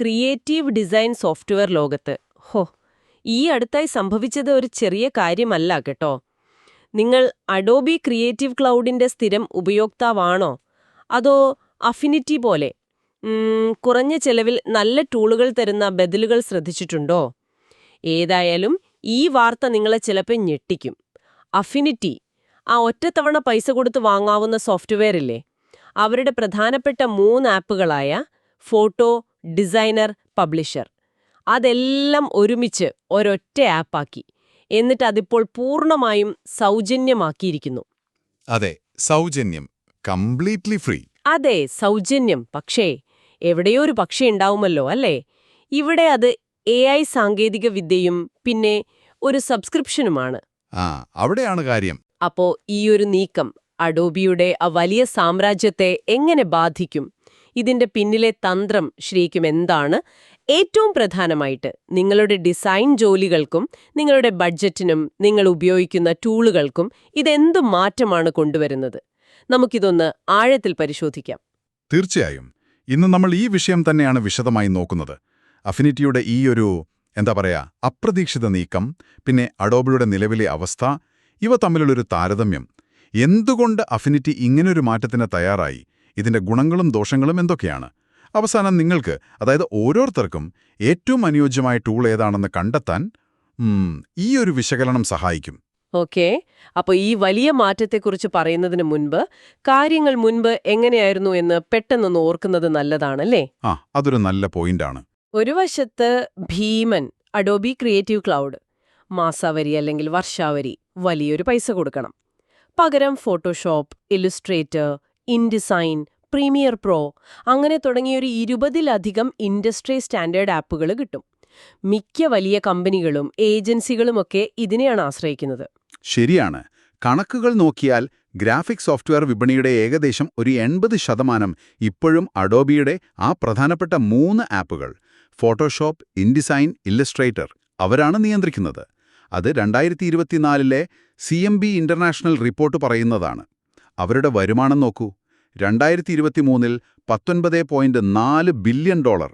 Creative design software ലോകത്ത്. ഹോ ഈ അടുത്തായി സംഭവിച്ചത് ഒരു ചെറിയ കാര്യമല്ല കേട്ടോ. നിങ്ങൾ അഡോബി ക്രിയേറ്റീവ് ക്ലൗഡിന്റെ സ്ഥിരം ഉപയോക്താവാണോ? അതോ അഫിനിറ്റി പോലെ കുറഞ്ഞ ചെലവിൽ നല്ല ടൂളുകൾ തരുന്ന ബദലുകൾ ശ്രദ്ധിച്ചിട്ടുണ്ടോ? ഏതായാലും ഈ വാർത്ത നിങ്ങളെ ചിലപ്പോൾ ഞെട്ടിക്കും. അഫിനിറ്റി ആ ഒറ്റത്തവണ പൈസ കൊടുത്ത് വാങ്ങാവുന്ന സോഫ്റ്റ്വെയർ ഇല്ലേ? അവരുടെ പ്രധാനപ്പെട്ട മൂന്ന് ആപ്പുകളായ ഫോട്ടോ ഡിസൈനർ പബ്ലിഷർ. അതെല്ലാം ഒരുമിച്ച് ഒരൊറ്റ ആപ്പാക്കി. എന്നിട്ട് അതിപ്പോൾ പൂർണമായും സൗജന്യമാക്കിയിരിക്കുന്നു. അതെ സൗജന്യം. Completely free. അതെ സൗജന്യം. പക്ഷേ എവിടെയോ ഒരു പക്ഷേ ഉണ്ടാവുമല്ലോ അല്ലേ? ഇവിടെ അത് എ ഐ സാങ്കേതിക വിദ്യയും പിന്നെ ഒരു സബ്സ്ക്രിപ്ഷനുമാണ്. ആ അവിടെയാണ് കാര്യം. അപ്പോ ഈ ഒരു നീക്കം അഡോബിയുടെ ആ വലിയ സാമ്രാജ്യത്തെ എങ്ങനെ ബാധിക്കും? ഇതിന്റെ പിന്നിലെ തന്ത്രം ശരിക്കും എന്താണ്? ഏറ്റവും പ്രധാനമായിട്ട് നിങ്ങളുടെ ഡിസൈൻ ജോലികൾക്കും നിങ്ങളുടെ ബഡ്ജറ്റിനും നിങ്ങൾ ഉപയോഗിക്കുന്ന ടൂളുകൾക്കും ഇതെന്ത് മാറ്റമാണ് കൊണ്ടുവരുന്നത്? നമുക്കിതൊന്ന് ആഴത്തിൽ പരിശോധിക്കാം. തീർച്ചയായും. ഇന്ന് നമ്മൾ ഈ വിഷയം തന്നെയാണ് വിശദമായി നോക്കുന്നത്. അഫിനിറ്റിയുടെ ഈ ഒരു എന്താ പറയാ അപ്രതീക്ഷിത നീക്കം പിന്നെ അഡോബിയുടെ നിലവിലെ അവസ്ഥ ഇവ തമ്മിലുള്ളൊരു താരതമ്യം. എന്തുകൊണ്ട് അഫിനിറ്റി ഇങ്ങനൊരു മാറ്റത്തിന് തയ്യാറായി? ഇതിന്റെ ഗുണങ്ങളും ദോഷങ്ങളും എന്തൊക്കെയാണ്? അവസാനം നിങ്ങൾക്ക് അതായത് ഓരോരുത്തർക്കും ഏറ്റവും അനുയോജ്യമായ ടൂൾ ഏതാണെന്ന് കണ്ടെത്താൻ ഈ ഒരു വിശകലനം സഹായിക്കും. ഓക്കെ. അപ്പോൾ ഈ വലിയ മാറ്റത്തെക്കുറിച്ച് പറയുന്നതിന് മുൻപ് കാര്യങ്ങൾ മുൻപ് എങ്ങനെയായിരുന്നു എന്ന് പെട്ടെന്നൊന്ന് ഓർക്കുന്നത് നല്ലതാണല്ലേ? ആ അതൊരു നല്ല പോയിന്റാണ്. ഒരു വശത്ത് ഭീമൻ അഡോബി ക്രിയേറ്റീവ് ക്ലൗഡ് മാസാവരി അല്ലെങ്കിൽ വർഷാവരി വലിയൊരു പൈസ കൊടുക്കണം. പകരം Photoshop Illustrator InDesign Premiere Pro അങ്ങനെ തുടങ്ങിയൊരു ഇരുപതിലധികം ഇൻഡസ്ട്രി സ്റ്റാൻഡേർഡ് ആപ്പുകൾ കിട്ടും. മിക്ക വലിയ കമ്പനികളും ഏജൻസികളുമൊക്കെ ഇതിനെയാണ് ആശ്രയിക്കുന്നത്. ശരിയാണ്. കണക്കുകൾ നോക്കിയാൽ ഗ്രാഫിക് സോഫ്റ്റ്വെയർ വിപണിയുടെ ഏകദേശം ഒരു എൺപത് ശതമാനം ഇപ്പോഴും അഡോബിയുടെ ആ പ്രധാനപ്പെട്ട മൂന്ന് ആപ്പുകൾ ഫോട്ടോഷോപ്പ് ഇൻഡിസൈൻ ഇല്ലസ്ട്രേറ്റർ അവരാണ് നിയന്ത്രിക്കുന്നത്. അത് രണ്ടായിരത്തി ഇരുപത്തിനാലിലെ C M B international report പറയുന്നതാണ്. അവരുടെ വരുമാനം നോക്കൂ. രണ്ടായിരത്തി ഇരുപത്തിമൂന്നിൽ പത്തൊൻപത് പോയിന്റ് നാല് ബില്യൺ ഡോളർ.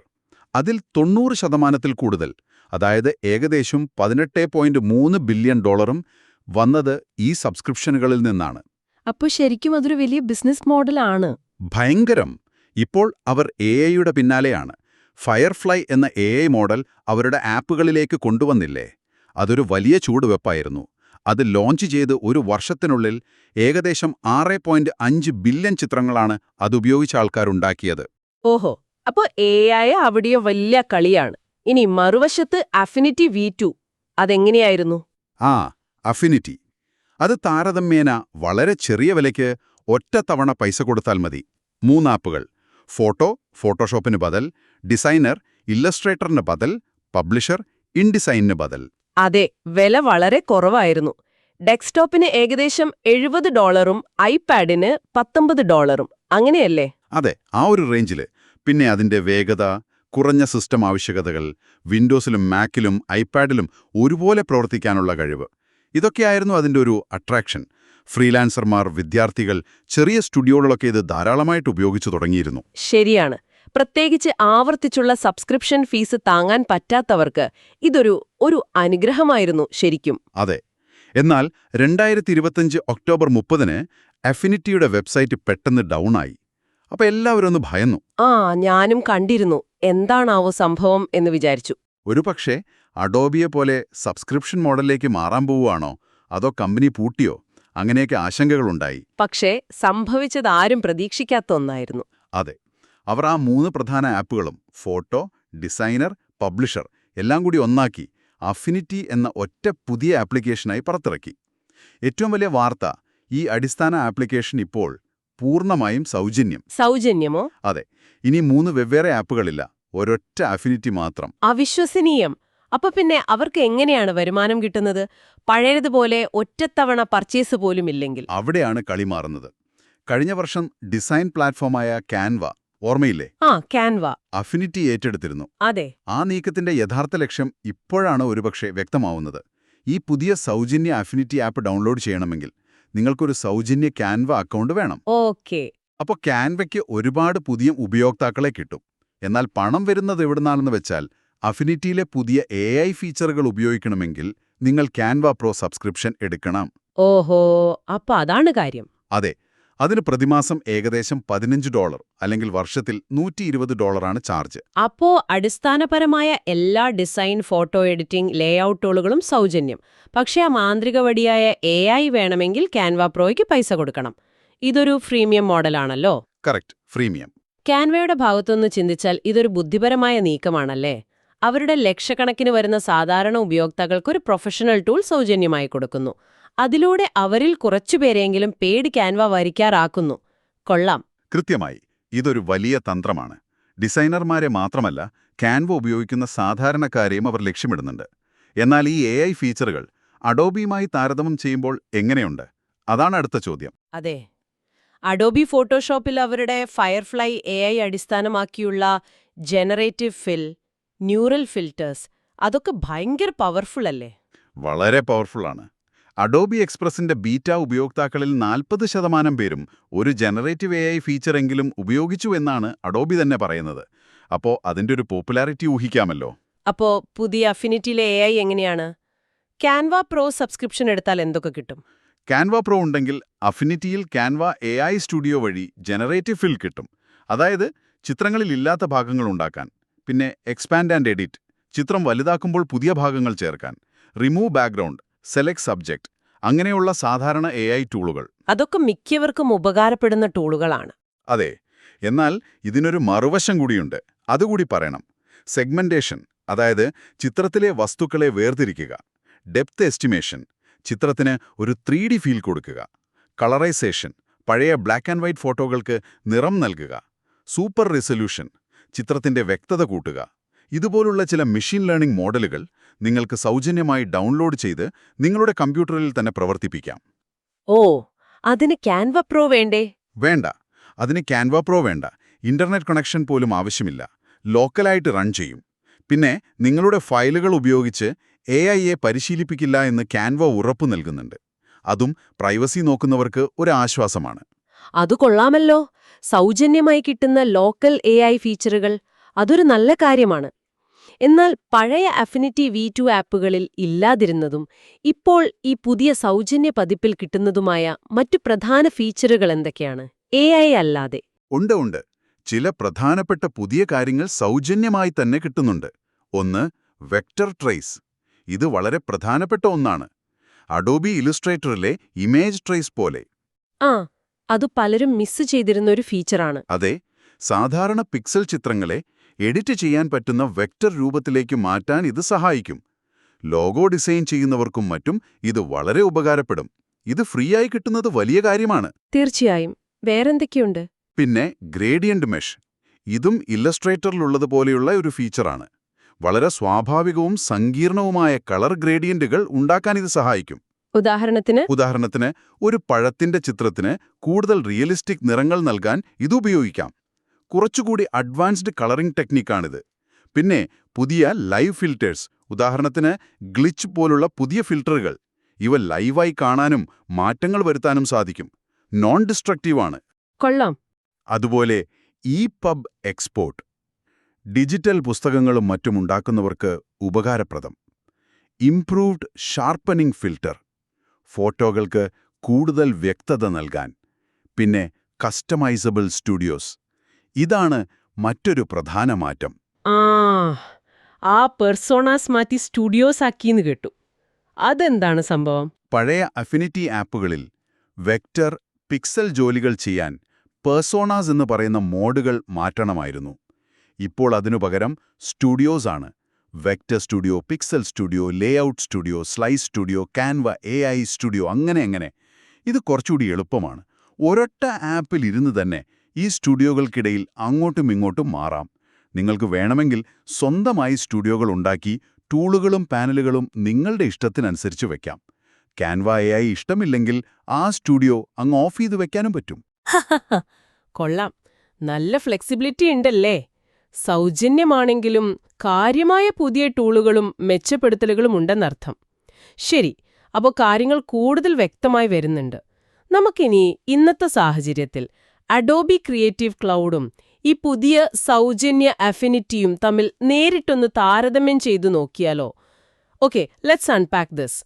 അതിൽ തൊണ്ണൂറ് ശതമാനത്തിൽ കൂടുതൽ. അതായത് ഏകദേശം പതിനെട്ട് പോയിന്റ് മൂന്ന് ബില്യൺ ഡോളറും വന്നത് ഈ സബ്സ്ക്രിപ്ഷനുകളിൽ നിന്നാണ്. അപ്പോൾ ശരിക്കും അതൊരു വലിയ ബിസിനസ് മോഡലാണ് ഭയങ്കരം. ഇപ്പോൾ അവർ എ ഐയുടെ പിന്നാലെയാണ്. ഫയർഫ്ലൈ എന്ന എ ഐ മോഡൽ അവരുടെ ആപ്പുകളിലേക്ക് കൊണ്ടുവന്നില്ലേ? അതൊരു വലിയ ചൂടുവെപ്പായിരുന്നു. അത് ലോഞ്ച് ചെയ്ത് ഒരു വർഷത്തിനുള്ളിൽ ഏകദേശം ആറ് പോയിന്റ് അഞ്ച് ബില്യൺ ചിത്രങ്ങളാണ് അത് ഉപയോഗിച്ച ആൾക്കാരുണ്ടാക്കിയത് ഓഹോ അപ്പോ എ ഐ അവിടെയോ വലിയ കളിയാണ്. ഇനി മറുവശത്ത് അഫിനിറ്റി വി ടു അതെങ്ങനെയായിരുന്നു? ആ അഫിനിറ്റി അത് താരതമ്യേന വളരെ ചെറിയ വിലയ്ക്ക് ഒറ്റ തവണ പൈസ കൊടുത്താൽ മതി. മൂന്നാപ്പുകൾ ഫോട്ടോ ഫോട്ടോഷോപ്പിന് ബദൽ. ഡിസൈനർ ഇല്ലസ്ട്രേറ്ററിന് ബദൽ. പബ്ലിഷർ ഇൻഡിസൈനിന് ബദൽ. അതെ വില വളരെ കുറവായിരുന്നു. ഡെസ്ക്ടോപ്പിന് ഏകദേശം എഴുപത് ഡോളറും ഐപാഡിന് പത്തൊമ്പത് ഡോളറും. അങ്ങനെയല്ലേ? അതെ ആ ഒരു റേഞ്ചിൽ. പിന്നെ അതിന്റെ വേഗത കുറഞ്ഞ സിസ്റ്റം ആവശ്യകതകൾ വിൻഡോസിലും മാക്കിലും ഐപാഡിലും ഒരുപോലെ പ്രവർത്തിക്കാനുള്ള കഴിവ്. ഇതൊക്കെയായിരുന്നു അതിന്റെ ഒരു അട്രാക്ഷൻ. ഫ്രീലാൻസർമാർ വിദ്യാർത്ഥികൾ ചെറിയ സ്റ്റുഡിയോകളൊക്കെ ഇത് ധാരാളമായിട്ട് ഉപയോഗിച്ചു തുടങ്ങിയിരുന്നു. ശരിയാണ്. പ്രത്യേകിച്ച് ആവർത്തിച്ചുള്ള സബ്സ്ക്രിപ്ഷൻ ഫീസ് താങ്ങാൻ പറ്റാത്തവർക്ക് ഇതൊരു ഒരു അനുഗ്രഹമായിരുന്നു ശരിക്കും. അതെ. എന്നാൽ രണ്ടായിരത്തി ഇരുപത്തഞ്ച് ഒക്ടോബർ മുപ്പതിന് അഫിനിറ്റിയുടെ വെബ്സൈറ്റ് പെട്ടെന്ന് ഡൗൺ ആയി അപ്പൊ എല്ലാവരും ഒന്ന് ഭയന്നു. ആ ഞാനും കണ്ടിരുന്നു. എന്താണാവോ സംഭവം എന്ന് വിചാരിച്ചു. ഒരു പക്ഷേ അഡോബിയെ പോലെ സബ്സ്ക്രിപ്ഷൻ മോഡലിലേക്ക് മാറാൻ പോവുകയാണോ? അതോ കമ്പനി പൂട്ടിയോ? അങ്ങനെയൊക്കെ ആശങ്കകളുണ്ടായി. പക്ഷേ സംഭവിച്ചത് ആരും പ്രതീക്ഷിക്കാത്ത ഒന്നായിരുന്നു. അതെ. അവർ ആ മൂന്ന് പ്രധാന ആപ്പുകളും ഫോട്ടോ ഡിസൈനർ പബ്ലിഷർ എല്ലാം കൂടി ഒന്നാക്കി അഫിനിറ്റി എന്ന ഒറ്റ പുതിയ ആപ്ലിക്കേഷനായി പുറത്തിറക്കി. ഏറ്റവും വലിയ വാർത്ത ഈ അടിസ്ഥാന ആപ്ലിക്കേഷൻ ഇപ്പോൾ പൂർണമായും സൗജന്യം. സൗജന്യമോ? അതെ. ഇനി മൂന്ന് വെവ്വേറെ ആപ്പുകളില്ല. ഒരൊറ്റ അഫിനിറ്റി മാത്രം. അവിശ്വസനീയം. അപ്പൊ പിന്നെ അവർക്ക് എങ്ങനെയാണ് വരുമാനം കിട്ടുന്നത്? പഴയതുപോലെ ഒറ്റത്തവണ പർച്ചേസ് പോലും ഇല്ലെങ്കിൽ അവിടെയാണ് കളി മാറുന്നത്. കഴിഞ്ഞ വർഷം ഡിസൈൻ പ്ലാറ്റ്ഫോമായ ക്യാൻവ ഓർമ്മയില്ലേ? ആ കാൻവ അഫിനിറ്റി ഏറ്റെടുത്തിരുന്നു. അതെ. ആ നീക്കത്തിന്റെ യഥാർത്ഥ ലക്ഷ്യം ഇപ്പോഴാണ് ഒരുപക്ഷെ വ്യക്തമാവുന്നത്. ഈ പുതിയ സൗജന്യ അഫിനിറ്റി ആപ്പ് ഡൗൺലോഡ് ചെയ്യണമെങ്കിൽ നിങ്ങൾക്കൊരു സൗജന്യ ക്യാൻവ അക്കൗണ്ട് വേണം. ഓക്കെ. അപ്പോൾ ക്യാൻവയ്ക്ക് ഒരുപാട് പുതിയ ഉപയോക്താക്കളെ കിട്ടും. എന്നാൽ പണം വരുന്നത് എവിടുന്നാണെന്ന് വെച്ചാൽ അഫിനിറ്റിയിലെ പുതിയ എ ഐ ഫീച്ചറുകൾ ഉപയോഗിക്കണമെങ്കിൽ നിങ്ങൾ ക്യാൻവ പ്രോ സബ്സ്ക്രിപ്ഷൻ എടുക്കണം. ഓഹോ അപ്പൊ അതാണ് കാര്യം. അതെ അതിന് പ്രതിമാസം ഏകദേശം പതിനഞ്ച് ഡോളർ അല്ലെങ്കിൽ വർഷത്തിൽ നൂറ്റി ഇരുപത് ഡോളറാണ് ചാർജ്. അപ്പോ അടിസ്ഥാനപരമായ എല്ലാ ഡിസൈൻ ഫോട്ടോ എഡിറ്റിംഗ് ലേഔട്ട് ടൂളുകളും സൗജന്യം. പക്ഷേ ആ മാന്ത്രിക വടിയായ എ ഐ വേണമെങ്കിൽ ക്യാൻവ പ്രോയ്ക്ക് പൈസ കൊടുക്കണം. ഇതൊരു ഫ്രീമിയം മോഡലാണല്ലോ? Correct freemium. ക്യാൻവയുടെ ഭാഗത്തുനിന്ന് ചിന്തിച്ചാൽ ഇതൊരു ബുദ്ധിപരമായ നീക്കമാണല്ലേ? അവരുടെ ലക്ഷക്കണക്കിന് വരുന്ന സാധാരണ ഉപയോക്താക്കൾക്ക് ഒരു പ്രൊഫഷണൽ ടൂൾ സൗജന്യമായി കൊടുക്കുന്നു. അതിലൂടെ അവരിൽ കുറച്ചുപേരെങ്കിലും പേടി ക്യാൻവ വരിക്കാറാക്കുന്നു. കൊള്ളാം. കൃത്യമായി ഇതൊരു വലിയ തന്ത്രമാണ്. ഡിസൈനർമാരെ മാത്രമല്ല ക്യാൻവ ഉപയോഗിക്കുന്ന സാധാരണക്കാരെയും അവർ ലക്ഷ്യമിടുന്നുണ്ട്. എന്നാൽ ഈ എ ഐ ഫീച്ചറുകൾ അഡോബിയുമായി താരതമ്യം ചെയ്യുമ്പോൾ എങ്ങനെയുണ്ട്? അതാണ് അടുത്ത ചോദ്യം. അതെ. അഡോബി ഫോട്ടോഷോപ്പിൽ അവരുടെ ഫയർഫ്ലൈ എ ഐ അടിസ്ഥാനമാക്കിയുള്ള ജനറേറ്റീവ് ഫിൽ ന്യൂറൽ ഫിൽറ്റേഴ്സ് അതൊക്കെ ഭയങ്കര പവർഫുൾ അല്ലേ? വളരെ പവർഫുള്ളാണ് അഡോബി എക്സ്പ്രസിന്റെ ബീറ്റ ഉപയോക്താക്കളിൽ നാൽപ്പത് ശതമാനം പേരും ഒരു ജനറേറ്റീവ് എ ഐ ഫീച്ചറെങ്കിലും ഉപയോഗിച്ചു എന്നാണ് അഡോബി തന്നെ പറയുന്നത്. അപ്പോൾ അതിന്റെ ഒരു പോപ്പുലാരിറ്റി ഊഹിക്കാമല്ലോ. അപ്പോ പുതിയ അഫിനിറ്റിയിലെ എ ഐ എങ്ങനെയാണ്? ക്യാൻവ പ്രോ സബ്സ്ക്രിപ്ഷൻ എടുത്താൽ എന്തൊക്കെ കിട്ടും? ക്യാൻവ പ്രോ ഉണ്ടെങ്കിൽ അഫിനിറ്റിയിൽ ക്യാൻവ എ ഐ സ്റ്റുഡിയോ വഴി ജനറേറ്റീവ് ഫിൽ കിട്ടും. അതായത് ചിത്രങ്ങളിൽ ഇല്ലാത്ത ഭാഗങ്ങൾ ഉണ്ടാക്കാൻ പിന്നെ എക്സ്പാൻഡ് ആൻഡ് എഡിറ്റ് ചിത്രം വലുതാക്കുമ്പോൾ പുതിയ ഭാഗങ്ങൾ ചേർക്കാൻ റിമൂവ് ബാക്ക്ഗ്രൗണ്ട് സെലക്ട് സബ്ജക്റ്റ് അങ്ങനെയുള്ള സാധാരണ എ ഐ ടൂളുകൾ. അതൊക്കെ മിക്കവർക്കും ഉപകാരപ്പെടുന്ന ടൂളുകളാണ്. അതെ എന്നാൽ ഇതിനൊരു മറുവശം കൂടിയുണ്ട്. അതുകൂടി പറയണം. സെഗ്മെന്റേഷൻ അതായത് ചിത്രത്തിലെ വസ്തുക്കളെ വേർതിരിക്കുക. ഡെപ്ത് എസ്റ്റിമേഷൻ ചിത്രത്തിന് ഒരു ത്രീ ഫീൽ കൊടുക്കുക. കളറൈസേഷൻ പഴയ ബ്ലാക്ക് ആൻഡ് വൈറ്റ് ഫോട്ടോകൾക്ക് നിറം നൽകുക. സൂപ്പർ റിസൊല്യൂഷൻ ചിത്രത്തിന്റെ വ്യക്തത കൂട്ടുക. ഇതുപോലുള്ള ചില മെഷീൻ ലേണിംഗ് മോഡലുകൾ നിങ്ങൾക്ക് സൗജന്യമായി ഡൗൺലോഡ് ചെയ്ത് നിങ്ങളുടെ കമ്പ്യൂട്ടറിൽ തന്നെ പ്രവർത്തിപ്പിക്കാം. ഓ അതിന് ക്യാൻവ പ്രോ വേണ്ടേ? വേണ്ട. അതിന് ക്യാൻവ പ്രോ വേണ്ട. ഇന്റർനെറ്റ് കണക്ഷൻ പോലും ആവശ്യമില്ല. ലോക്കലായിട്ട് റൺ ചെയ്യും. പിന്നെ നിങ്ങളുടെ ഫയലുകൾ ഉപയോഗിച്ച് എ ഐയെ പരിശീലിപ്പിക്കില്ല എന്ന് ക്യാൻവ ഉറപ്പു നൽകുന്നുണ്ട്. അതും പ്രൈവസി നോക്കുന്നവർക്ക് ഒരു ആശ്വാസമാണ് അത് കൊള്ളാമല്ലോ. സൗജന്യമായി കിട്ടുന്ന ലോക്കൽ എ ഫീച്ചറുകൾ അതൊരു നല്ല കാര്യമാണ്. എന്നാൽ പഴയ അഫിനിറ്റി വി ടു ആപ്പുകളിൽ ഇല്ലാതിരുന്നതും ഇപ്പോൾ ഈ പുതിയ സൗജന്യ പതിപ്പിൽ കിട്ടുന്നതുമായ മറ്റു പ്രധാന ഫീച്ചറുകൾ എന്തൊക്കെയാണ്? എ അല്ലാതെ. ഉണ്ട് ഉണ്ട്. ചില പ്രധാനപ്പെട്ട പുതിയ കാര്യങ്ങൾ സൗജന്യമായി തന്നെ കിട്ടുന്നുണ്ട്. ഒന്ന് വെക്ടർ ട്രേസ്. ഇത് വളരെ പ്രധാനപ്പെട്ട ഒന്നാണ്. അഡോബി ഇലുസ്ട്രേറ്ററിലെ ഇമേജ് ട്രേസ് പോലെ. ആ അത് പലരും മിസ് ചെയ്തിരുന്ന ഒരു ഫീച്ചറാണ്. അതെ സാധാരണ പിക്സൽ ചിത്രങ്ങളെ എഡിറ്റ് ചെയ്യാൻ പറ്റുന്ന വെക്റ്റർ രൂപത്തിലേക്ക് മാറ്റാൻ ഇത് സഹായിക്കും. ലോഗോ ഡിസൈൻ ചെയ്യുന്നവർക്കും മറ്റും ഇത് വളരെ ഉപകാരപ്പെടും. ഇത് ഫ്രീ ആയി കിട്ടുന്നത് വലിയ കാര്യമാണ്. തീർച്ചയായും. വേറെന്തൊക്കെയുണ്ട്? പിന്നെ ഗ്രേഡിയന്റ് മെഷ് ഇതും ഇല്ലസ്ട്രേറ്ററിലുള്ളത് പോലെയുള്ള ഒരു ഫീച്ചറാണ്. വളരെ സ്വാഭാവികവും സങ്കീർണവുമായ കളർ ഗ്രേഡിയന്റുകൾ ഉണ്ടാക്കാൻ ഇത് സഹായിക്കും. ഉദാഹരണത്തിന്? ഉദാഹരണത്തിന് ഒരു പഴത്തിന്റെ ചിത്രത്തിന് കൂടുതൽ റിയലിസ്റ്റിക് നിറങ്ങൾ നൽകാൻ ഇത് ഉപയോഗിക്കാം. കുറച്ചുകൂടി അഡ്വാൻസ്ഡ് കളറിംഗ് ടെക്നിക്കാണിത്. പിന്നെ പുതിയ ലൈവ് ഫിൽറ്റേഴ്സ് ഉദാഹരണത്തിന് ഗ്ലിച്ച് പോലുള്ള പുതിയ ഫിൽറ്ററുകൾ ഇവ ലൈവായി കാണാനും മാറ്റങ്ങൾ വരുത്താനും സാധിക്കും. നോൺ ഡിസ്ട്രക്റ്റീവാണ് കൊള്ളാം. അതുപോലെ ഇ പബ് എക്സ്പോർട്ട്. ഡിജിറ്റൽ പുസ്തകങ്ങളും മറ്റും ഉണ്ടാക്കുന്നവർക്ക് ഉപകാരപ്രദം. ഇംപ്രൂവ്ഡ് ഷാർപ്പനിംഗ് ഫിൽറ്റർ ഫോട്ടോകൾക്ക് കൂടുതൽ വ്യക്തത നൽകാൻ. പിന്നെ കസ്റ്റമൈസബിൾ സ്റ്റുഡിയോസ്. ഇതാണ് മറ്റൊരു പ്രധാന മാറ്റം. ആ ആ പെർസോണാസ് മാറ്റി സ്റ്റുഡിയോസ് ആക്കിന്ന് കേട്ടു. അതെന്താണ് സംഭവം? പഴയ അഫിനിറ്റി ആപ്പുകളിൽ വെക്റ്റർ പിക്സൽ ജോലികൾ ചെയ്യാൻ പേഴ്സോണാസ് എന്ന് പറയുന്ന മോഡുകൾ മാറ്റണമായിരുന്നു. ഇപ്പോൾ അതിനു പകരം സ്റ്റുഡിയോസ് ആണ്. Vector studio pixel studio layout studio slice studio Canva A I studio അങ്ങനെ അങ്ങനെ. ഇത് കുറച്ചുകൂടി എളുപ്പമാണ്. ഒരൊറ്റ ആപ്പിൽ ഇരുന്ന് തന്നെ ഈ സ്റ്റുഡിയോകൾക്കിടയിൽ അങ്ങോട്ടും ഇങ്ങോട്ടും മാറാം. നിങ്ങൾക്ക് വേണമെങ്കിൽ സ്വന്തമായി സ്റ്റുഡിയോകൾ ഉണ്ടാക്കി ടൂളുകളും പാനലുകളും നിങ്ങളുടെ ഇഷ്ടത്തിനനുസരിച്ച് വെക്കാം. ക്യാൻവ എ ഇഷ്ടമില്ലെങ്കിൽ ആ സ്റ്റുഡിയോ അങ്ങ് ഓഫ് ചെയ്ത് വെക്കാനും പറ്റും. കൊള്ളാം. നല്ല ഫ്ലെക്സിബിലിറ്റി ഉണ്ടല്ലേ? സൗജന്യമാണെങ്കിലും കാര്യമായ പുതിയ ടൂളുകളും മെച്ചപ്പെടുത്തലുകളും ഉണ്ടെന്നർത്ഥം. ശരി അപ്പോൾ കാര്യങ്ങൾ കൂടുതൽ വ്യക്തമായി വരുന്നുണ്ട്. നമുക്കിനി ഇന്നത്തെ സാഹചര്യത്തിൽ അഡോബി ക്രിയേറ്റീവ് ക്ലൗഡും ഈ പുതിയ സൗജന്യ അഫിനിറ്റിയും തമ്മിൽ നേരിട്ടൊന്ന് താരതമ്യം ചെയ്തു നോക്കിയാലോ? ഓക്കെ ലെറ്റ്സ് അൺപാക്ക് ദിസ്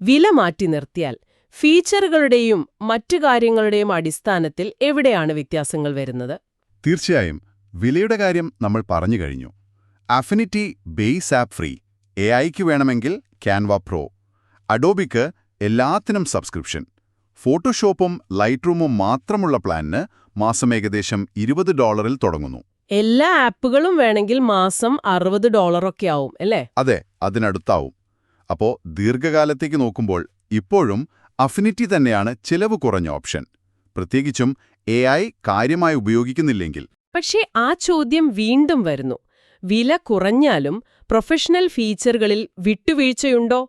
വില മാറ്റി നിർത്തിയാൽ ഫീച്ചറുകളുടെയും മറ്റു കാര്യങ്ങളുടെയും അടിസ്ഥാനത്തിൽ എവിടെയാണ് വ്യത്യാസങ്ങൾ വരുന്നത്? തീർച്ചയായും വിലയുടെ കാര്യം നമ്മൾ പറഞ്ഞു കഴിഞ്ഞു. Affinity base app free A ഐക്ക് വേണമെങ്കിൽ ക്യാൻവ പ്രോ അഡോബിക്ക് എല്ലാത്തിനും സബ്സ്ക്രിപ്ഷൻ ഫോട്ടോഷോപ്പും ലൈറ്റ് റൂമും മാത്രമുള്ള പ്ലാനിന് മാസം ഏകദേശം ഇരുപത് ഡോളറിൽ തുടങ്ങുന്നു. എല്ലാ ആപ്പുകളും വേണമെങ്കിൽ മാസം അറുപത് ഡോളറൊക്കെ ആവും അല്ലേ? അതെ അതിനടുത്താവും. അപ്പോൾ ദീർഘകാലത്തേക്ക് നോക്കുമ്പോൾ ഇപ്പോഴും അഫിനിറ്റി തന്നെയാണ് ചെലവ് കുറഞ്ഞ ഓപ്ഷൻ. പ്രത്യേകിച്ചും എ കാര്യമായി ഉപയോഗിക്കുന്നില്ലെങ്കിൽ. പക്ഷേ ആ ചോദ്യം വീണ്ടും വരുന്നു. വില കുറഞ്ഞാലും പ്രൊഫഷണൽ ഫീച്ചറുകളിൽ വിട്ടുവീഴ്ചയുണ്ടോ?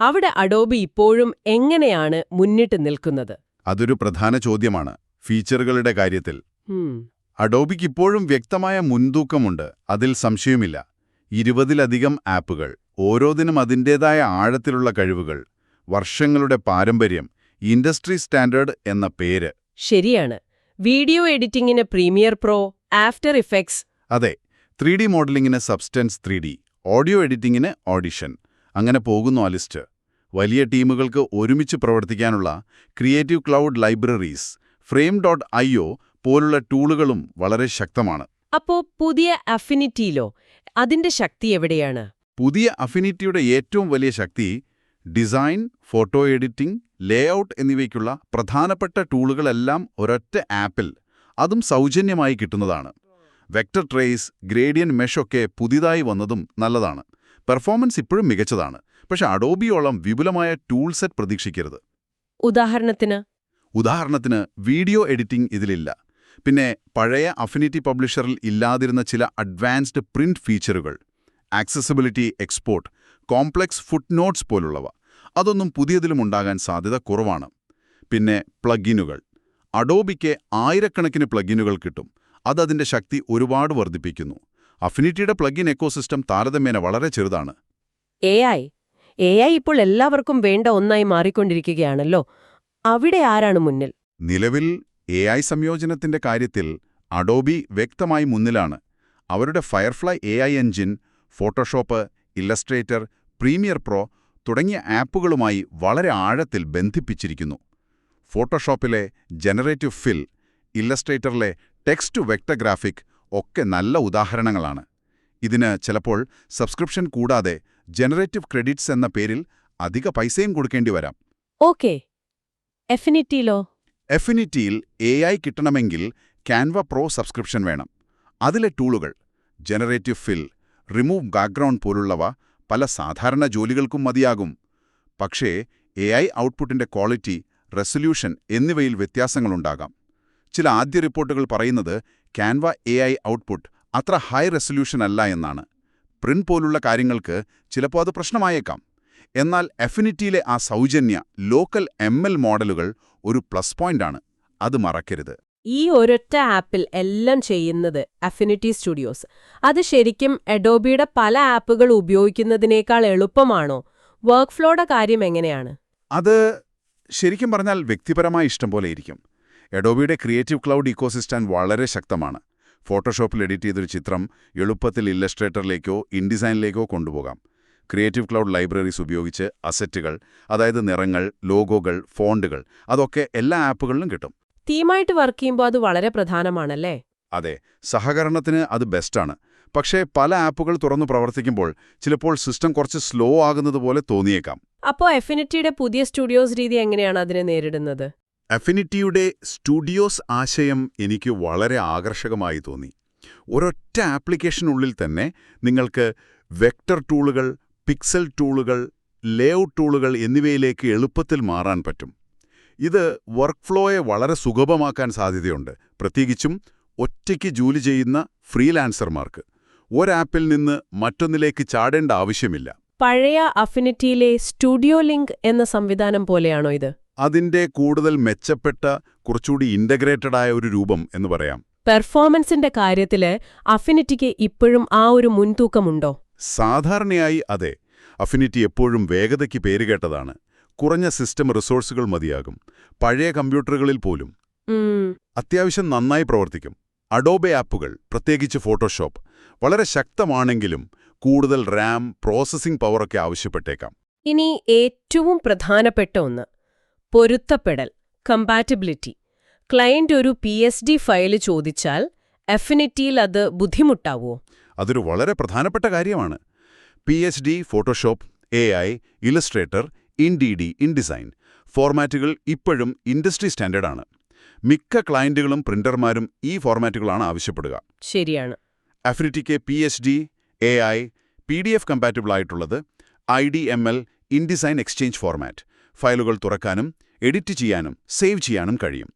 അവിടെ അഡോബി ഇപ്പോഴും എങ്ങനെയാണ് മുന്നിട്ട് നിൽക്കുന്നത്? അതൊരു പ്രധാന ചോദ്യമാണ്. ഫീച്ചറുകളുടെ കാര്യത്തിൽ. അഡോബിക്ക് ഇപ്പോഴും വ്യക്തമായ മുൻതൂക്കമുണ്ട്. അതിൽ സംശയമില്ല ഇരുപതിലധികം ആപ്പുകൾ ഓരോതിനും അതിന്റേതായ ആഴത്തിലുള്ള കഴിവുകൾ വർഷങ്ങളുടെ പാരമ്പര്യം ഇൻഡസ്ട്രി സ്റ്റാൻഡേർഡ് എന്ന പേര്. ശരിയാണ്. വീഡിയോ എഡിറ്റിംഗിന് പ്രീമിയർ പ്രോ ആഫ്റ്റർ ഇഫക്ട്സ്. അതെ ത്രീ ഡി മോഡലിംഗിന് സബ്സ്റ്റൻസ് ത്രീ ഡി ഓഡിയോ എഡിറ്റിംഗിന് ഓഡിഷൻ. അങ്ങനെ പോകുന്നു ആ ലിസ്റ്റ്. വലിയ ടീമുകൾക്ക് ഒരുമിച്ച് പ്രവർത്തിക്കാനുള്ള Creative Cloud libraries frame dot I പോലുള്ള ടൂളുകളും വളരെ ശക്തമാണ്. അപ്പോ പുതിയ അഫിനിറ്റിയിലോ? അതിന്റെ ശക്തി എവിടെയാണ്? പുതിയ അഫിനിറ്റിയുടെ ഏറ്റവും വലിയ ശക്തി ഡിസൈൻ ഫോട്ടോ എഡിറ്റിംഗ് ലേഔട്ട് എന്നിവയ്ക്കുള്ള പ്രധാനപ്പെട്ട ടൂളുകളെല്ലാം ഒരൊറ്റ ആപ്പിൽ അതും സൗജന്യമായി കിട്ടുന്നതാണ്. വെക്ടർ ട്രേസ് ഗ്രേഡിയൻ മെഷൊക്കെ പുതിയതായി വന്നതും നല്ലതാണ്. പെർഫോമൻസ് ഇപ്പോഴും മികച്ചതാണ്. പക്ഷെ അഡോബിയോളം വിപുലമായ ടൂൾ സെറ്റ് പ്രതീക്ഷിക്കരുത്. ഉദാഹരണത്തിന്? ഉദാഹരണത്തിന് വീഡിയോ എഡിറ്റിംഗ് ഇതിലില്ല. പിന്നെ പഴയ അഫിനിറ്റി പബ്ലിഷറിൽ ഇല്ലാതിരുന്ന ചില അഡ്വാൻസ്ഡ് പ്രിന്റ് ഫീച്ചറുകൾ accessibility export complex footnotes പോലുള്ളവ. അതൊന്നും പുതിയതിലും ഉണ്ടാകാൻ സാധ്യത കുറവാണ്. പിന്നെ പ്ലഗിനുകൾ അഡോബിക്ക് ആയിരക്കണക്കിന് പ്ലഗിനുകൾ കിട്ടും. അതതിന്റെ ശക്തി ഒരുപാട് വർദ്ധിപ്പിക്കുന്നു. അഫിനിറ്റിയുടെ പ്ലഗിൻ എക്കോസിസ്റ്റം താരതമ്യേന വളരെ ചെറുതാണ്. A I. എ ഐ ഇപ്പോൾ എല്ലാവർക്കും വേണ്ട ഒന്നായി മാറിക്കൊണ്ടിരിക്കുകയാണല്ലോ. അവിടെ ആരാണ് മുന്നിൽ? നിലവിൽ എ ഐ സംയോജനത്തിന്റെ കാര്യത്തിൽ അഡോബി വ്യക്തമായി മുന്നിലാണ്. അവരുടെ Firefly A I engine Photoshop Illustrator Premiere Pro തുടങ്ങിയ ആപ്പുകളുമായി വളരെ ആഴത്തിൽ ബന്ധിപ്പിച്ചിരിക്കുന്നു. ഫോട്ടോഷോപ്പിലെ ജനറേറ്റീവ് ഫിൽ ഇല്ലസ്ട്രേറ്ററിലെ ടെക്സ്റ്റ് വെക്ടർ ഗ്രാഫിക് ഒക്കെ നല്ല ഉദാഹരണങ്ങളാണ്. ഇതിന് ചിലപ്പോൾ സബ്സ്ക്രിപ്ഷൻ കൂടാതെ ജനറേറ്റീവ് ക്രെഡിറ്റ്സ് എന്ന പേരിൽ അധിക പൈസയും കൊടുക്കേണ്ടി വരാം. ഓക്കെ. എഫിനിറ്റിയിലോ? എഫിനിറ്റിയിൽ എ ഐ കിട്ടണമെങ്കിൽ ക്യാൻവ പ്രോ സബ്സ്ക്രിപ്ഷൻ വേണം. അതിലെ ടൂളുകൾ ജനറേറ്റീവ് ഫിൽ റിമൂവ് ബാക്ക്ഗ്രൗണ്ട് പോലുള്ളവ പല സാധാരണ ജോലികൾക്കും മതിയാകും. പക്ഷേ എ ഐ ഔട്ട്പുട്ടിന്റെ ക്വാളിറ്റി റെസൊല്യൂഷൻ എന്നിവയിൽ വ്യത്യാസങ്ങളുണ്ടാകാം. ചില ആദ്യ റിപ്പോർട്ടുകൾ പറയുന്നത് ക്യാൻവ എ ഐ ഔട്ട്പുട്ട് അത്ര ഹൈ റെസൊല്യൂഷൻ അല്ല എന്നാണ്. പ്രിന്റ് പോലുള്ള കാര്യങ്ങൾക്ക് ചിലപ്പോൾ അത് പ്രശ്നമായേക്കാം. എന്നാൽ എഫിനിറ്റിയിലെ ആ സൗജന്യ ലോക്കൽ എം എൽ മോഡലുകൾ ഒരു പ്ലസ് പോയിന്റാണ്. അത് മറക്കരുത്. ഈ ഒരൊറ്റ ആപ്പിൽ എല്ലാം ചെയ്യുന്നത് അഫിനിറ്റി സ്റ്റുഡിയോസ്. അത് ശരിക്കും എഡോബിയുടെ പല ആപ്പുകൾ ഉപയോഗിക്കുന്നതിനേക്കാൾ എളുപ്പമാണോ? വർക്ക് ഫ്ലോയുടെ കാര്യം എങ്ങനെയാണ്? അത് ശരിക്കും പറഞ്ഞാൽ വ്യക്തിപരമായി ഇഷ്ടം പോലെ ഇരിക്കും. എഡോബിയുടെ ക്രിയേറ്റീവ് ക്ലൗഡ് ഇക്കോസിസ്റ്റം വളരെ ശക്തമാണ്. ഫോട്ടോഷോപ്പിൽ എഡിറ്റ് ചെയ്തൊരു ചിത്രം എളുപ്പത്തിൽ ഇല്ലസ്ട്രേറ്ററിലേക്കോ ഇൻഡിസൈനിലേക്കോ കൊണ്ടുപോകാം. ക്രിയേറ്റീവ് ക്ലൗഡ് ലൈബ്രറീസ് ഉപയോഗിച്ച് അസറ്റുകൾ അതായത് നിറങ്ങൾ ലോഗോകൾ ഫോണ്ടുകൾ അതൊക്കെ എല്ലാ ആപ്പുകളിലും കിട്ടും. തീമായിട്ട് വർക്ക് ചെയ്യുമ്പോൾ അത് വളരെ പ്രധാനമാണല്ലേ? അതെ സഹകരണത്തിന് അത് ബെസ്റ്റാണ് പക്ഷേ പല ആപ്പുകൾ തുറന്നു പ്രവർത്തിക്കുമ്പോൾ ചിലപ്പോൾ സിസ്റ്റം കുറച്ച് സ്ലോ ആകുന്നത് പോലെ തോന്നിയേക്കാം. അപ്പോൾ എഫിനിറ്റിയുടെ പുതിയ സ്റ്റുഡിയോസ് രീതി എങ്ങനെയാണ് അതിനെ നേരിടുന്നത്? അഫിനിറ്റിയുടെ സ്റ്റുഡിയോസ് ആശയം എനിക്ക് വളരെ ആകർഷകമായി തോന്നി. ഒരൊറ്റ ആപ്ലിക്കേഷനുള്ളിൽ തന്നെ നിങ്ങൾക്ക് വെക്ടർ ടൂളുകൾ പിക്സൽ ടൂളുകൾ ലേഔട്ട് ടൂളുകൾ എന്നിവയിലേക്ക് എളുപ്പത്തിൽ മാറാൻ പറ്റും. ഇത് വർക്ക് ഫ്ലോയെ വളരെ സുഗമമാക്കാൻ സാധ്യതയുണ്ട്. പ്രത്യേകിച്ചും ഒറ്റയ്ക്ക് ജോലി ചെയ്യുന്ന ഫ്രീലാൻസർമാർക്ക്. ഒരാപ്പിൽ നിന്ന് മറ്റൊന്നിലേക്ക് ചാടേണ്ട ആവശ്യമില്ല. പഴയ അഫിനിറ്റിയിലെ സ്റ്റുഡിയോ ലിങ്ക് എന്ന സംവിധാനം പോലെയാണോ ഇത്? അതിന്റെ കൂടുതൽ മെച്ചപ്പെട്ട കുറച്ചുകൂടി ഇന്റഗ്രേറ്റഡായ ഒരു രൂപം എന്ന് പറയാം. പെർഫോമൻസിന്റെ കാര്യത്തിൽ അഫിനിറ്റിക്ക് ഇപ്പോഴും ആ ഒരു മുൻതൂക്കമുണ്ടോ? സാധാരണയായി അതെ. അഫിനിറ്റി എപ്പോഴും വേഗതയ്ക്ക് പേരുകേട്ടതാണ് കുറഞ്ഞ സിസ്റ്റം റിസോഴ്സുകൾ മതിയാകും. പഴയ കമ്പ്യൂട്ടറുകളിൽ പോലും. അത്യാവശ്യം നന്നായി പ്രവർത്തിക്കും. അഡോബെ ആപ്പുകൾ പ്രത്യേകിച്ച് ഫോട്ടോഷോപ്പ് വളരെ ശക്തമാണെങ്കിലും കൂടുതൽ റാം പ്രോസസ്സിംഗ് പവറൊക്കെ ആവശ്യപ്പെട്ടേക്കാം. ഇനി ഏറ്റവും പ്രധാനപ്പെട്ട ഒന്ന്. പൊരുത്തപ്പെടൽ കമ്പാറ്റബിലിറ്റി ക്ലയന്റ് ഒരു പി എസ് ഡി ഫയൽ ചോദിച്ചാൽ എഫിനിറ്റിയിൽ അത് ബുദ്ധിമുട്ടാവോ? അതൊരു വളരെ പ്രധാനപ്പെട്ട കാര്യമാണ്. P H D Photoshop A I Illustrator in D D InDesign ഫോർമാറ്റുകൾ ഇപ്പോഴും ഇൻഡസ്ട്രി സ്റ്റാൻഡേർഡാണ് മിക്ക ക്ലയന്റുകളും പ്രിന്റർമാരും ഈ ഫോർമാറ്റുകളാണ് ആവശ്യപ്പെടുക. ശരിയാണ്. അഫിനിറ്റിക്ക് P H D A I P D F compatible ആയിട്ടുള്ളത് I D M L InDesign exchange format ഫയലുകൾ തുറക്കാനും എഡിറ്റ് ചെയ്യാനും സേവ് ചെയ്യാനും കഴിയും.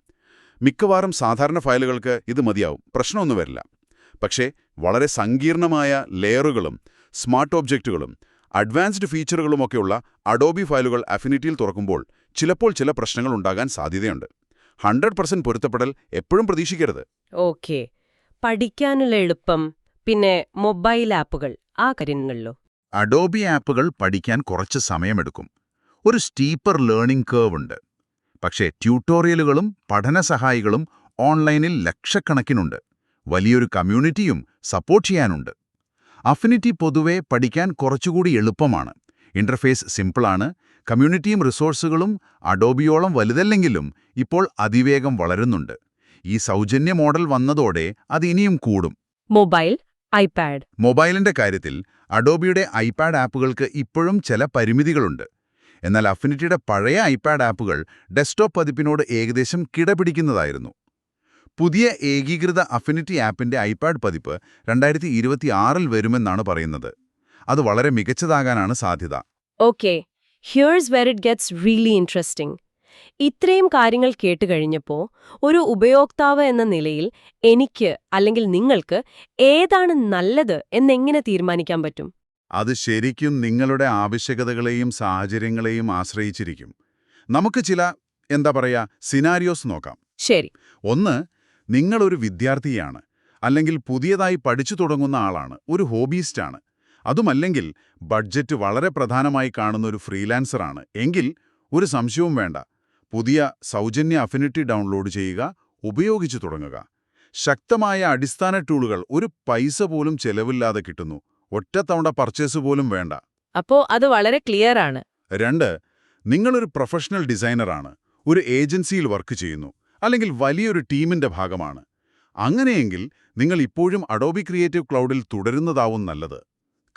മിക്കവാറും സാധാരണ ഫയലുകൾക്ക് ഇത് മതിയാവും. പ്രശ്നമൊന്നും വരില്ല. പക്ഷേ വളരെ സങ്കീർണമായ ലെയറുകളും സ്മാർട്ട് ഒബ്ജക്റ്റുകളും അഡ്വാൻസ്ഡ് ഫീച്ചറുകളുമൊക്കെയുള്ള അഡോബി ഫയലുകൾ അഫിനിറ്റിയിൽ തുറക്കുമ്പോൾ ചിലപ്പോൾ ചില പ്രശ്നങ്ങൾ ഉണ്ടാകാൻ സാധ്യതയുണ്ട്. ഹൺഡ്രഡ് പെർസെന്റ് പൊരുത്തപ്പെടൽ എപ്പോഴും പ്രതീക്ഷിക്കരുത്. ഓക്കെ. പഠിക്കാനുള്ള എളുപ്പം പിന്നെ മൊബൈൽ ആപ്പുകൾ ആ കാര്യങ്ങളിലോ? അഡോബി ആപ്പുകൾ പഠിക്കാൻ കുറച്ച് സമയമെടുക്കും. ഒരു സ്റ്റീപ്പർ ലേണിംഗ് കേവ് ഉണ്ട് പക്ഷേ ട്യൂട്ടോറിയലുകളും പഠന സഹായികളും ഓൺലൈനിൽ ലക്ഷക്കണക്കിനുണ്ട്. വലിയൊരു കമ്മ്യൂണിറ്റിയും സപ്പോർട്ട് ചെയ്യാനുണ്ട്. അഫിനിറ്റി പൊതുവെ പഠിക്കാൻ കുറച്ചുകൂടി എളുപ്പമാണ്. ഇന്റർഫേസ് സിമ്പിളാണ്. കമ്മ്യൂണിറ്റിയും റിസോഴ്സുകളും അഡോബിയോളം വലുതല്ലെങ്കിലും ഇപ്പോൾ അതിവേഗം വളരുന്നുണ്ട്. ഈ സൗജന്യ മോഡൽ വന്നതോടെ അത് ഇനിയും കൂടും. Mobile iPad. മൊബൈലിന്റെ കാര്യത്തിൽ അഡോബിയുടെ ഐപാഡ് ആപ്പുകൾക്ക് ഇപ്പോഴും ചില പരിമിതികളുണ്ട്. എന്നാൽ അഫിനിറ്റിയുടെ പഴയ ഐപാഡ് ആപ്പുകൾ ഡെസ്ക്ടോപ്പ് പതിപ്പിനോട് ഏകദേശം കിടപിടിക്കുന്നതായിരുന്നു. പുതിയ ഏകീകൃത അഫിനിറ്റി ആപ്പിന്റെ ഐപാഡ് പതിപ്പ് രണ്ടായിരത്തി ഇരുപത്തിയാറിൽ വരുമെന്നാണ് പറയുന്നത്. അത് വളരെ മികച്ചതാകാനാണ് സാധ്യത. Okay here's where it gets really interesting ഇത്രയും കാര്യങ്ങൾ കേട്ടുകഴിഞ്ഞപ്പോൾ ഒരു ഉപയോക്താവ് എന്ന നിലയിൽ എനിക്ക് അല്ലെങ്കിൽ നിങ്ങൾക്ക് ഏതാണ് നല്ലത് എന്നെങ്ങനെ തീരുമാനിക്കാൻ പറ്റും? അത് ശരിക്കും നിങ്ങളുടെ ആവശ്യകതകളെയും സാഹചര്യങ്ങളെയും ആശ്രയിച്ചിരിക്കും. നമുക്ക് ചില എന്താ പറയാ സിനാരിയോസ് നോക്കാം. ശരി. ഒന്ന് നിങ്ങളൊരു വിദ്യാർത്ഥിയാണ് അല്ലെങ്കിൽ പുതിയതായി പഠിച്ചു തുടങ്ങുന്ന ആളാണ് ഒരു ഹോബീസ്റ്റാണ്. അതുമല്ലെങ്കിൽ ബഡ്ജറ്റ് വളരെ പ്രധാനമായി കാണുന്ന ഒരു ഫ്രീലാൻസറാണ്. എങ്കിൽ ഒരു സംശയവും വേണ്ട. പുതിയ സൗജന്യ അഫിനിറ്റി ഡൗൺലോഡ് ചെയ്യുക ഉപയോഗിച്ചു തുടങ്ങുക. ശക്തമായ അടിസ്ഥാന ടൂളുകൾ ഒരു പൈസ പോലും ചെലവില്ലാതെ കിട്ടുന്നു. ഒറ്റത്തവണ പർച്ചേസ് പോലും വേണ്ട. അപ്പോ അത് വളരെ ക്ലിയർ ആണ്. രണ്ട് നിങ്ങളൊരു പ്രൊഫഷണൽ ഡിസൈനറാണ് ഒരു ഏജൻസിയിൽ വർക്ക് ചെയ്യുന്നു. അല്ലെങ്കിൽ വലിയൊരു ടീമിന്റെ ഭാഗമാണ്. അങ്ങനെയെങ്കിൽ നിങ്ങൾ ഇപ്പോഴും അഡോബി ക്രിയേറ്റീവ് ക്ലൗഡിൽ തുടരുന്നതാവും നല്ലത്.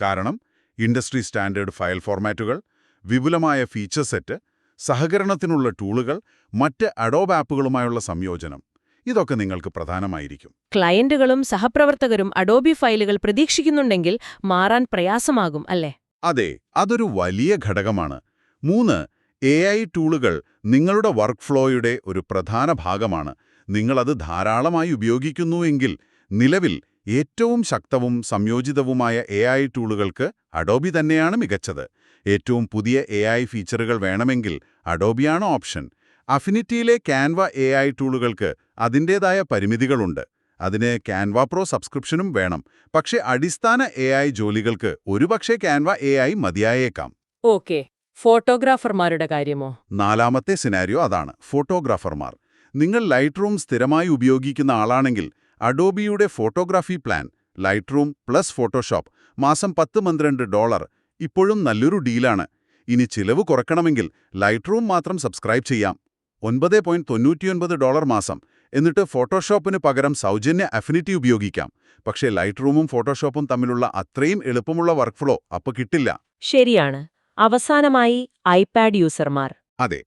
കാരണം ഇൻഡസ്ട്രി സ്റ്റാൻഡേർഡ് ഫയൽ ഫോർമാറ്റുകൾ വിപുലമായ ഫീച്ചർ സെറ്റ് സഹകരണത്തിനുള്ള ടൂളുകൾ മറ്റ് അഡോബ് ആപ്പുകളുമായുള്ള സംയോജനം. ഇതൊക്കെ നിങ്ങൾക്ക് പ്രധാനമായിരിക്കും. ക്ലയന്റുകളും സഹപ്രവർത്തകരും അഡോബി ഫയലുകൾ പ്രതീക്ഷിക്കുന്നുണ്ടെങ്കിൽ മാറാൻ പ്രയാസമാകും അല്ലേ? അതെ അതൊരു വലിയ ഘടകമാണ്. മൂന്ന് എ ഐ ടൂളുകൾ നിങ്ങളുടെ വർക്ക് ഫ്ലോയുടെ ഒരു പ്രധാന ഭാഗമാണ്. നിങ്ങളത് ധാരാളമായി ഉപയോഗിക്കുന്നുവെങ്കിൽ നിലവിൽ ഏറ്റവും ശക്തവും സംയോജിതവുമായ എ ഐ ടൂളുകൾക്ക് അഡോബി തന്നെയാണ് മികച്ചത്. ഏറ്റവും പുതിയ എ ഐ ഫീച്ചറുകൾ വേണമെങ്കിൽ അഡോബിയാണ് ഓപ്ഷൻ. അഫിനിറ്റിയിലെ ക്യാൻവ എ ഐ ടൂളുകൾക്ക് അതിന്റേതായ പരിമിതികളുണ്ട്. അതിന് ക്യാൻവ പ്രോ സബ്സ്ക്രിപ്ഷനും വേണം. പക്ഷേ അടിസ്ഥാന എ ഐ ജോലികൾക്ക് ഒരുപക്ഷെ ക്യാൻവ എ ഐ മതിയായേക്കാം. ഓക്കെ. ഫോട്ടോഗ്രാഫർമാരുടെ കാര്യമോ? നാലാമത്തെ സിനാരിയോ അതാണ്. ഫോട്ടോഗ്രാഫർമാർ. നിങ്ങൾ ലൈറ്റ് റൂം സ്ഥിരമായി ഉപയോഗിക്കുന്ന ആളാണെങ്കിൽ അഡോബിയുടെ photography plan Lightroom plus Photoshop മാസം പത്ത് പന്ത്രണ്ട് ഡോളർ ഇപ്പോഴും നല്ലൊരു ഡീലാണ്. ഇനി ചിലവ് കുറക്കണമെങ്കിൽ ലൈറ്റ് റൂം മാത്രം സബ്സ്ക്രൈബ് ചെയ്യാം. ഒൻപത് പോയിന്റ് തൊണ്ണൂറ്റിയൊൻപത് ഡോളർ മാസം. എന്നിട്ട് ഫോട്ടോഷോപ്പിന് പകരം സൗജന്യ അഫിനിറ്റി ഉപയോഗിക്കാം. പക്ഷേ ലൈറ്റ് റൂമും ഫോട്ടോഷോപ്പും തമ്മിലുള്ള അത്രയും എളുപ്പമുള്ള വർക്ക് ഫ്ലോ അപ്പോൾ കിട്ടില്ല. ശരിയാണ്. അവസാനമായി ഐപാഡ് യൂസർമാർ അതെ.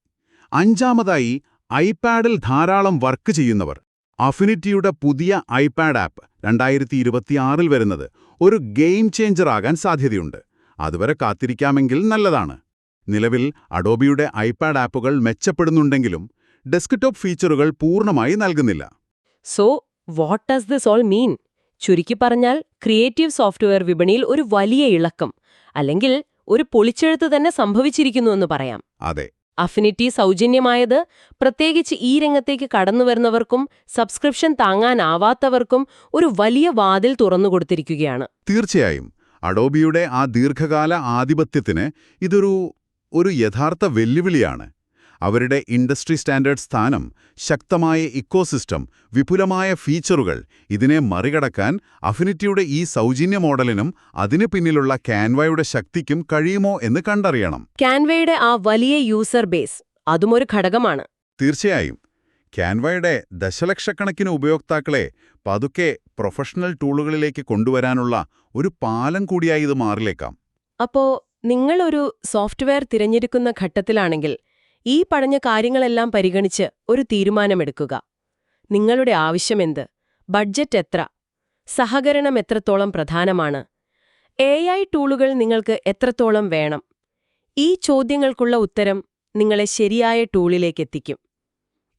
അഞ്ചാമതായി ഐപാഡിൽ ധാരാളം വർക്ക് ചെയ്യുന്നവർ. അഫിനിറ്റിയുടെ പുതിയ ഐപാഡ് ആപ്പ് രണ്ടായിരത്തി ഇരുപത്തിയാറിൽ വരുന്നത് ഒരു ഗെയിം ചേഞ്ചറാകാൻ സാധ്യതയുണ്ട്. അതുവരെ കാത്തിരിക്കാമെങ്കിൽ നല്ലതാണ്. നിലവിൽ അഡോബിയുടെ ഐപാഡ് ആപ്പുകൾ മെച്ചപ്പെടുന്നുണ്ടെങ്കിലും ഡെസ്ക്ടോപ്പ് ഫീച്ചറുകൾ പൂർണമായി നൽകുന്നില്ല. So what does this all mean ചുരുക്കി പറഞ്ഞാൽ ക്രിയേറ്റീവ് സോഫ്റ്റ്വെയർ വിപണിയിൽ ഒരു വലിയ ഇളക്കം അല്ലെങ്കിൽ ഒരു പൊളിച്ചെഴുത്ത് തന്നെ സംഭവിച്ചിരിക്കുന്നു എന്ന് പറയാം. അതെ. അഫിനിറ്റി സൗജന്യമായത് പ്രത്യേകിച്ച് ഈ രംഗത്തേക്ക് കടന്നുവരുന്നവർക്കും സബ്സ്ക്രിപ്ഷൻ താങ്ങാനാവാത്തവർക്കും ഒരു വലിയ വാതിൽ തുറന്നുകൊടുത്തിരിക്കുകയാണ് തീർച്ചയായും അഡോബിയുടെ ആ ദീർഘകാല ആധിപത്യത്തിന് ഇതൊരു ഒരു യഥാർത്ഥ വെല്ലുവിളിയാണ്. അവരുടെ ഇൻഡസ്ട്രി സ്റ്റാൻഡേർഡ് സ്ഥാനം ശക്തമായ ഇക്കോസിസ്റ്റം വിപുലമായ ഫീച്ചറുകൾ ഇതിനെ മറികടക്കാൻ അഫിനിറ്റിയുടെ ഈ സൗജന്യ മോഡലിനും അതിനു പിന്നിലുള്ള കാൻവയുടെ ശക്തിക്കും കഴിയുമോ എന്ന് കണ്ടറിയണം. കാൻവയുടെ ആ വലിയ യൂസർ ബേസ് അതുമൊരു ഘടകമാണ്. തീർച്ചയായും. ക്യാൻവയുടെ ദശലക്ഷക്കണക്കിന് ഉപയോക്താക്കളെ പതുക്കെ പ്രൊഫഷണൽ ടൂളുകളിലേക്ക് കൊണ്ടുവരാനുള്ള ഒരു പാലം കൂടിയായി ഇത് മാറിലേക്കാം അപ്പോ നിങ്ങളൊരു സോഫ്റ്റ്വെയർ തിരഞ്ഞെടുക്കുന്ന ഘട്ടത്തിലാണെങ്കിൽ ഈ പറഞ്ഞ കാര്യങ്ങളെല്ലാം പരിഗണിച്ച് ഒരു തീരുമാനമെടുക്കുക. നിങ്ങളുടെ ആവശ്യമെന്ത്? ബഡ്ജറ്റ് എത്ര? സഹകരണം എത്രത്തോളം പ്രധാനമാണ്? എ ഐ ടൂളുകൾ നിങ്ങൾക്ക് എത്രത്തോളം വേണം? ഈ ചോദ്യങ്ങൾക്കുള്ള ഉത്തരം നിങ്ങളെ ശരിയായ ടൂളിലേക്ക് എത്തിക്കും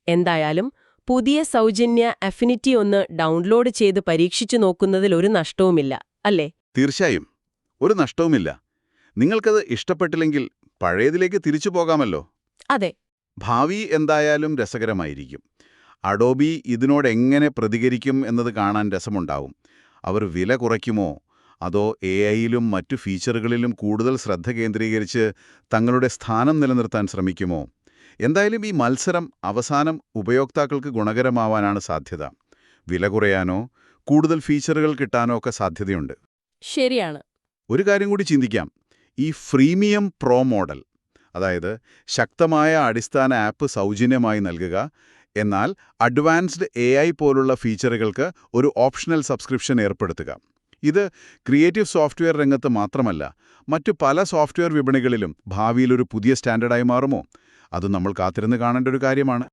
എന്തായാലും പുതിയ സൗജന്യ അഫിനിറ്റി ഒന്ന് ഡൗൺലോഡ് ചെയ്ത് പരീക്ഷിച്ചു നോക്കുന്നതിൽ ഒരു നഷ്ടവുമില്ല അല്ലേ? തീർച്ചയായും. ഒരു നഷ്ടവുമില്ല. നിങ്ങൾക്കത് ഇഷ്ടപ്പെട്ടില്ലെങ്കിൽ പഴയതിലേക്ക് തിരിച്ചു പോകാമല്ലോ. അതെ. ഭാവി എന്തായാലും രസകരമായിരിക്കും. അഡോബി ഇതിനോട് എങ്ങനെ പ്രതികരിക്കും എന്നത് കാണാൻ രസമുണ്ടാവും. അവർ വില കുറയ്ക്കുമോ? അതോ എ ഐയിലും മറ്റു ഫീച്ചറുകളിലും കൂടുതൽ ശ്രദ്ധ കേന്ദ്രീകരിച്ച് തങ്ങളുടെ സ്ഥാനം നിലനിർത്താൻ ശ്രമിക്കുമോ? എന്തായാലും ഈ മത്സരം അവസാനം ഉപയോക്താക്കൾക്ക് ഗുണകരമാവാനാണ് സാധ്യത. വില കുറയാനോ കൂടുതൽ ഫീച്ചറുകൾ കിട്ടാനോ ഒക്കെ സാധ്യതയുണ്ട്. ശരിയാണ്. ഒരു കാര്യം കൂടി ചിന്തിക്കാം. ഈ ഫ്രീമിയം പ്രോ മോഡൽ അതായത് ശക്തമായ അടിസ്ഥാന ആപ്പ് സൗജന്യമായി നൽകുക എന്നാൽ അഡ്വാൻസ്ഡ് എ പോലുള്ള ഫീച്ചറുകൾക്ക് ഒരു ഓപ്ഷണൽ സബ്സ്ക്രിപ്ഷൻ ഏർപ്പെടുത്തുക. ഇത് ക്രിയേറ്റീവ് സോഫ്റ്റ്വെയർ രംഗത്ത് മാത്രമല്ല മറ്റു പല സോഫ്റ്റ്വെയർ വിപണികളിലും ഭാവിയിൽ ഒരു പുതിയ സ്റ്റാൻഡേർഡായി മാറുമോ? അത് നമ്മൾ കാത്തിരുന്ന് കാണേണ്ട ഒരു കാര്യമാണ്.